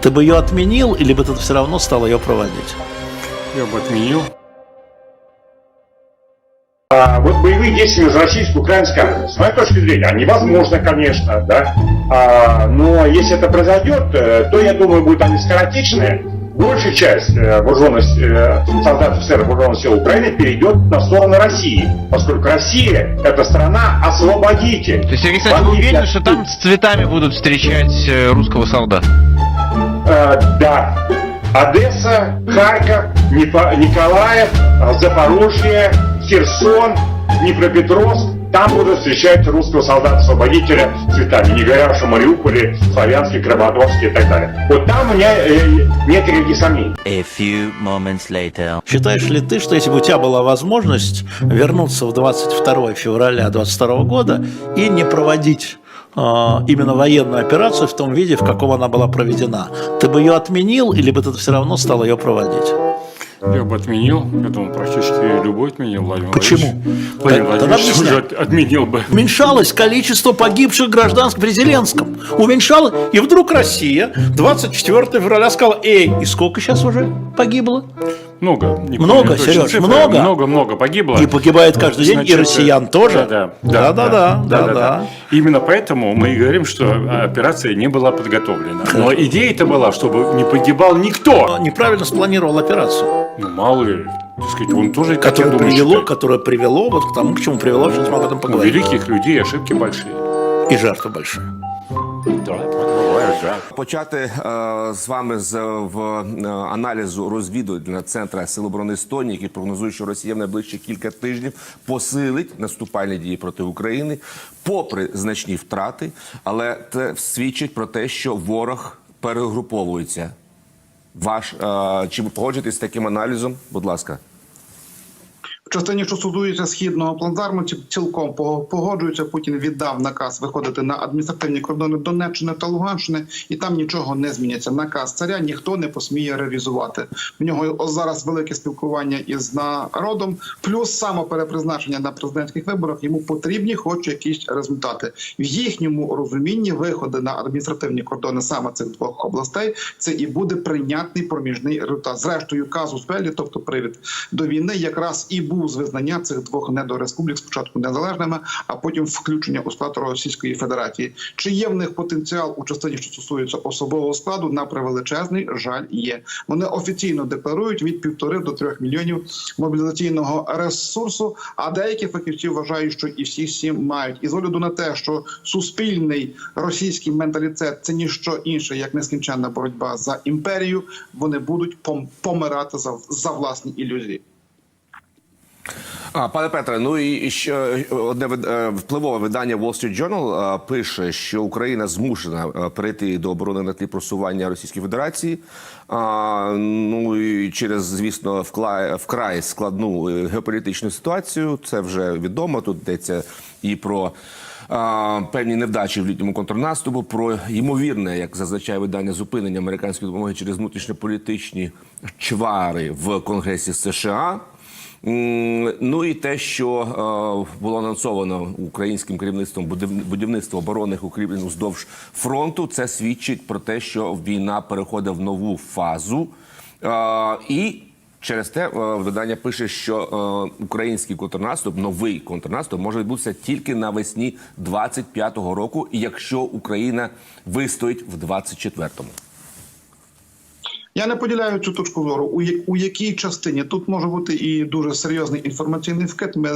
Ты бы ее отменил, или бы ты все равно стал ее проводить? Я бы отменил. А, вот боевые действия между российской и украинской армией, с моей точки зрения, они возможны, конечно, да, А, но если это произойдет, э, то, я думаю, будут они скоротечные. Большая часть э, вооруженных э, солдат офицеров вооруженных сил Украины перейдет на сторону России, поскольку Россия – это страна-освободитель. То есть, Сергей Александрович, вы уверены, что там с цветами будут встречать русского солдата? Э, да. Одесса, Харьков, Николаев, э, Запорожье, Херсон, Днепропетровск. Там будут встречать русского солдата-освободителя цветами, не говоря уж о Мариуполе, Славянске, Краматорске и так далее. Вот там у меня э, нет никаких сомнений. A few moments later. Считаешь ли ты, что если бы у тебя была возможность вернуться в 22 февраля 22 года и не проводить именно военную операцию в том виде, в каком она была проведена, ты бы ее отменил, или бы ты все равно стал ее проводить? Я бы отменил. Я думаю, практически любой отменил Владимир Почему? Владимир Тогда Владимирович уже от- отменил бы. Уменьшалось количество погибших гражданских при Зеленском. Уменьшало, и вдруг Россия 24 февраля сказала, эй, и сколько сейчас уже погибло? Много. не Много, помню цифры. много? Много-много погибло. И погибает каждый день, и Значит, россиян тоже. Да, да, Да, да, да, да. Именно поэтому мы и говорим, что э, операция не была подготовлена. Но идея-то была, чтобы не погибал никто. Неправильно спланировал операцию. Ну, мало ли, так сказать, он тоже, которое думаю, привело, считает. которое привело вот к тому, к чему привело, сейчас мы об этом У поговорим. великих людей ошибки большие. И жертвы большие. Да, бывает. Почати е, з вами з в е, аналізу розвідувального центру Сил оборони Естонії, який прогнозує, що Росія в найближчі кілька тижнів посилить наступальні дії проти України, попри значні втрати, але це свідчить про те, що ворог перегруповується. Ваш е, чи ви погоджуєтесь з таким аналізом? Будь ласка. Частині, що стосується східного плацдарму, цілком погоджуються. Путін віддав наказ виходити на адміністративні кордони Донеччини та Луганщини, і там нічого не зміняться. Наказ царя ніхто не посміє ревізувати. В нього зараз велике спілкування із народом, плюс самоперепризначення на президентських виборах. Йому потрібні, хоч якісь результати в їхньому розумінні. Виходи на адміністративні кордони саме цих двох областей. Це і буде прийнятний проміжний результат. Зрештою, казус белі, тобто привід до війни, якраз і був з визнання цих двох недореспублік спочатку незалежними, а потім включення у склад Російської Федерації. Чи є в них потенціал у частині, що стосується особового складу, на превеличезний жаль є. Вони офіційно декларують від півтори до трьох мільйонів мобілізаційного ресурсу. А деякі фахівці вважають, що і всі сім мають. І з огляду на те, що суспільний російський менталітет це ніщо інше, як нескінченна боротьба за імперію. Вони будуть помирати за, за власні ілюзії. А, пане Петре, ну і ще одне е, впливове видання Wall Street Journal е, пише, що Україна змушена е, перейти до оборони на тлі просування Російської Федерації. А, ну і через, звісно, вкрай складну геополітичну ситуацію. Це вже відомо. Тут йдеться і про. Певні невдачі в літньому контрнаступу про ймовірне, як зазначає видання, зупинення американської допомоги через внутрішньополітичні чвари в Конгресі США. Ну і те, що е, було анонсовано українським керівництвом будівництво оборонних укріплень уздовж фронту, це свідчить про те, що війна переходить в нову фазу. Е, і через те е, видання пише, що український контрнаступ, новий контрнаступ, може відбутися тільки навесні 25-го року, якщо Україна вистоїть в 24-му. Я не поділяю цю точку зору. У, у якій частині тут може бути і дуже серйозний інформаційний вкид. Ми,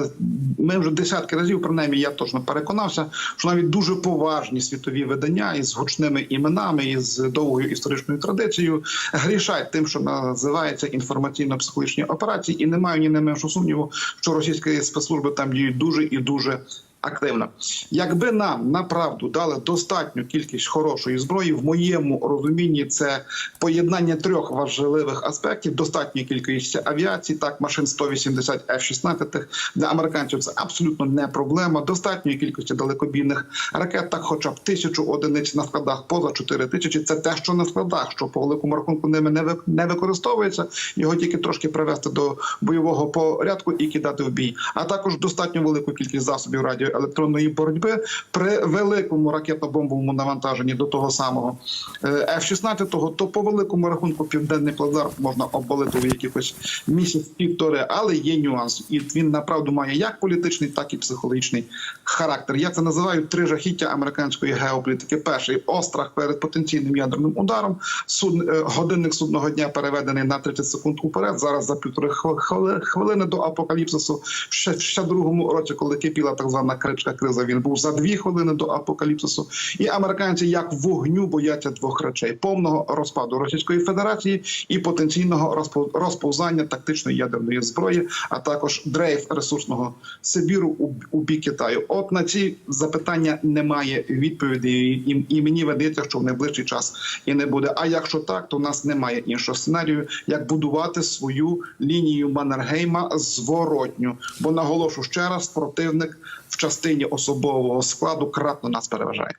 ми вже десятки разів, принаймні, я точно переконався, що навіть дуже поважні світові видання із гучними іменами, із довгою історичною традицією грішать тим, що називається інформаційно-психологічні операції, і не маю ні не меншу сумніву, що російські спецслужби там діють дуже і дуже активно. Якби нам направду дали достатню кількість хорошої зброї, в моєму розумінні це поєднання трьох важливих аспектів: достатньої кількості авіації, так машин 180 F-16 для американців. Це абсолютно не проблема. Достатньої кількості далекобійних ракет, так, хоча б тисячу одиниць на складах, поза 4 тисячі. Це те, що на складах, що по великому рахунку ними не ви- не використовується. Його тільки трошки привести до бойового порядку і кидати в бій. А також достатньо велику кількість засобів радіо електронної боротьби при великому ракетно-бомбовому навантаженні до того самого е, F-16, то по великому рахунку південний плацдарм можна обвалити в якихось місяць півтори, але є нюанс, і він направду має як політичний, так і психологічний характер. Я це називаю три жахіття американської геополітики. Перший острах перед потенційним ядерним ударом. Суд е, годинник судного дня переведений на 30 секунд уперед. Зараз за півтори хвили- хвили- хвилини до апокаліпсису. Ще в 62-му році, коли кипіла так звана крипська криза, він був за дві хвилини до апокаліпсису. І американці як вогню бояться двох речей: повного розпаду Російської Федерації і потенційного розпо- розповзання тактичної ядерної зброї, а також дрейф ресурсного Сибіру у, бік Китаю. От на ці запитання немає відповіді, і, і мені видається, що в найближчий час і не буде. А якщо так, то в нас немає іншого сценарію, як будувати свою лінію Маннергейма зворотню. Бо наголошу ще раз, противник в частині особового складу кратно нас переважає.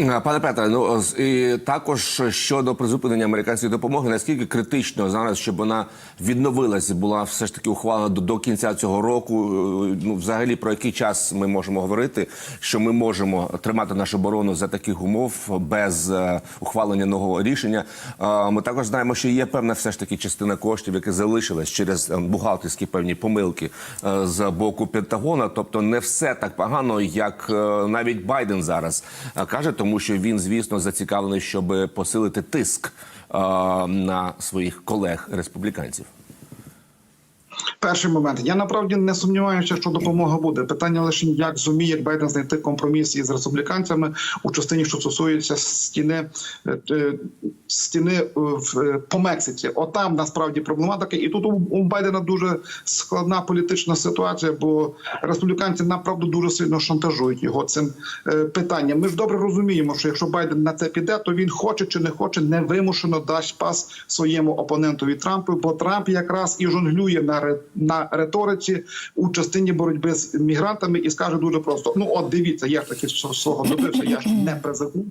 Е, Пане Петре, ну і також щодо призупинення американської допомоги, наскільки критично зараз, щоб вона відновилася, була все ж таки ухвалена до, до кінця цього року. Е, Ну, взагалі, про який час ми можемо говорити, що ми можемо тримати нашу оборону за таких умов без е, ухвалення нового рішення. Е, ми також знаємо, що є певна все ж таки частина коштів, які залишилась через е, бухгалтерські певні помилки е, з боку Пентагона. Тобто, не все так погано, як е, навіть Байден зараз е, каже, тому що він, звісно, зацікавлений, щоб посилити тиск на своїх колег республіканців. Перший момент. Я направді не сумніваюся, що допомога буде. Питання лише як зуміє Байден знайти компроміс із республіканцями у частині, що стосується стіни е, е, стіни е, по Мексиці. Отам насправді проблематика, і тут у, Байдена дуже складна політична ситуація, бо республіканці направду дуже сильно шантажують його цим питанням. Ми ж добре розуміємо, що якщо Байден на це піде, то він хоче чи не хоче, невимушено дасть пас своєму опонентові Трампу, бо Трамп якраз і жонглює на на риториці у частині боротьби з мігрантами і скаже дуже просто: ну от дивіться, я ж таки свого добився, я ж не президент.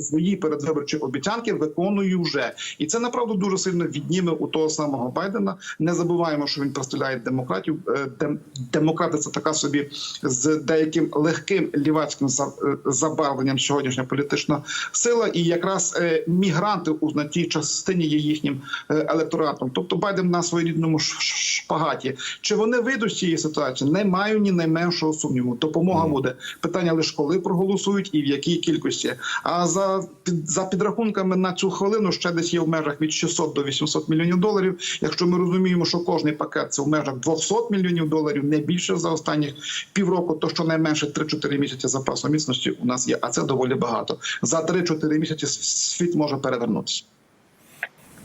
Свої передвиборчі обіцянки виконую вже, і це направду дуже сильно відніме у того самого Байдена. Не забуваємо, що він представляє демократів. Е, дем- Демократи це така собі з деяким легким лівацьким е, забарвленням сьогоднішня політична сила, і якраз е, мігранти у знатій частині є їхнім електоратом. Тобто Байден на своєрідному шпагаті. Чи вони вийдуть з цієї ситуації? Не маю ні найменшого сумніву. Допомога буде питання лише коли проголосують і в якій кількості. А за під за підрахунками на цю хвилину ще десь є в межах від 600 до 800 мільйонів доларів. Якщо ми розуміємо, що кожний пакет це в межах 200 мільйонів доларів, не більше за останніх півроку, то щонайменше 3-4 місяці запасу міцності у нас є, а це доволі багато. За 3-4 місяці світ може перевернутися.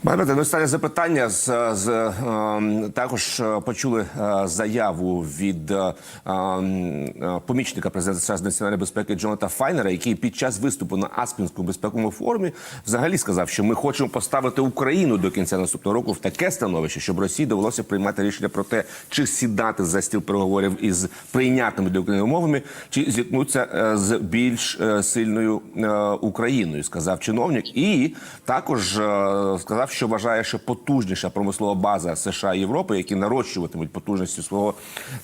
Петре, ну останнє запитання. З, з ем, також е, почули е, заяву від е, ем, помічника президента з національної безпеки Джоната Файнера, який під час виступу на Аспінському безпековому форумі взагалі сказав, що ми хочемо поставити Україну до кінця наступного року в таке становище, щоб Росії довелося приймати рішення про те, чи сідати за стіл переговорів із прийнятними для України умовами, чи зіткнуться з більш сильною Україною, сказав чиновник, і також е, що вважає, що потужніша промислова база США і Європи, які нарощуватимуть потужності свого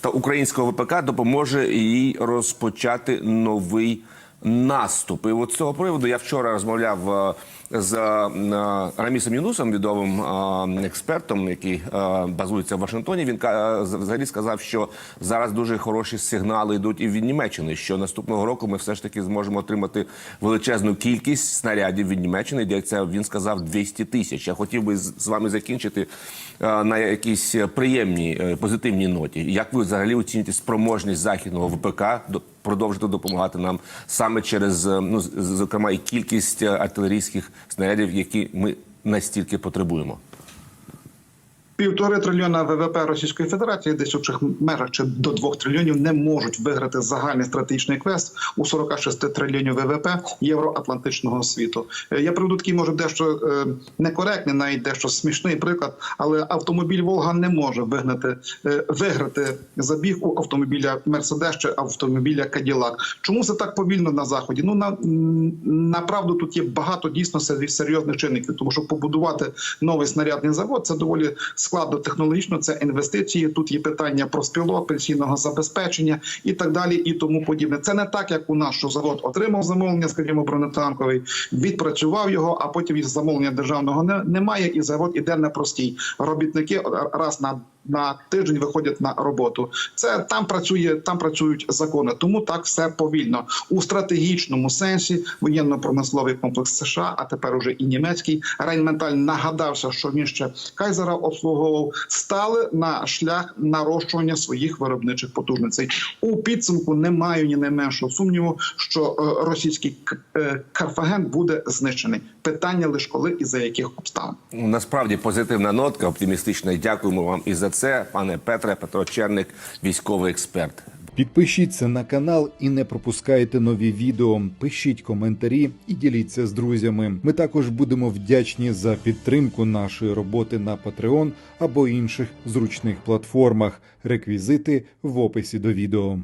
та українського ВПК, допоможе їй розпочати новий наступ. І от з цього приводу я вчора розмовляв е, з е, Рамісом Юнусом, відомим е, експертом, який базується в Вашингтоні. Він взагалі сказав, що зараз дуже хороші сигнали йдуть і від Німеччини, що наступного року ми все ж таки зможемо отримати величезну кількість снарядів від Німеччини. Йдеться, він сказав 200 тисяч. Я хотів би з вами закінчити на якійсь приємній позитивній ноті. Як ви взагалі оцінюєте спроможність західного ВПК до продовжити допомагати нам саме через е, ну зокрема і кількість е, артилерійських снарядів, які ми настільки потребуємо? Півтори трильйона ВВП Російської Федерації, десь у цих межах чи до двох трильйонів, не можуть виграти загальний стратегічний квест у 46 трильйонів ВВП євроатлантичного світу. Е, Я приведу такий, може, дещо е, некоректний, навіть дещо смішний приклад, але автомобіль Волга не може вигнати е, виграти забіг у автомобіля Мерседес чи автомобіля Каділак. Чому це так повільно на заході? Ну на направду тут є багато дійсно серйозних чинників, тому що побудувати новий снарядний завод це доволі складно технологічно. Це інвестиції. Тут є питання про спілот, пенсійного забезпечення і так далі, і тому подібне. Це не так, як у нас, що завод отримав замовлення, скажімо, бронетанковий, відпрацював його, а потім із замовлення державного не, немає, і завод іде на простій. Робітники раз на на тиждень виходять на роботу. Це там працює, там працюють закони. Тому так все повільно у стратегічному сенсі. Воєнно-промисловий комплекс США, а тепер уже і німецький Рейнменталь нагадався, що він ще Кайзера обслуговував, стали на шлях нарощування своїх виробничих потужностей. У підсумку не маю ні найменшого сумніву, що е, російський е, Карфаген буде знищений. Питання лише коли і за яких обставин. Насправді позитивна нотка, оптимістична. Дякуємо вам і за це, пане Петре, Петро Черник, військовий експерт. Підпишіться на канал і не пропускайте нові відео. Пишіть коментарі і діліться з друзями. Ми також будемо вдячні за підтримку нашої роботи на Patreon або інших зручних платформах. Реквізити в описі до відео.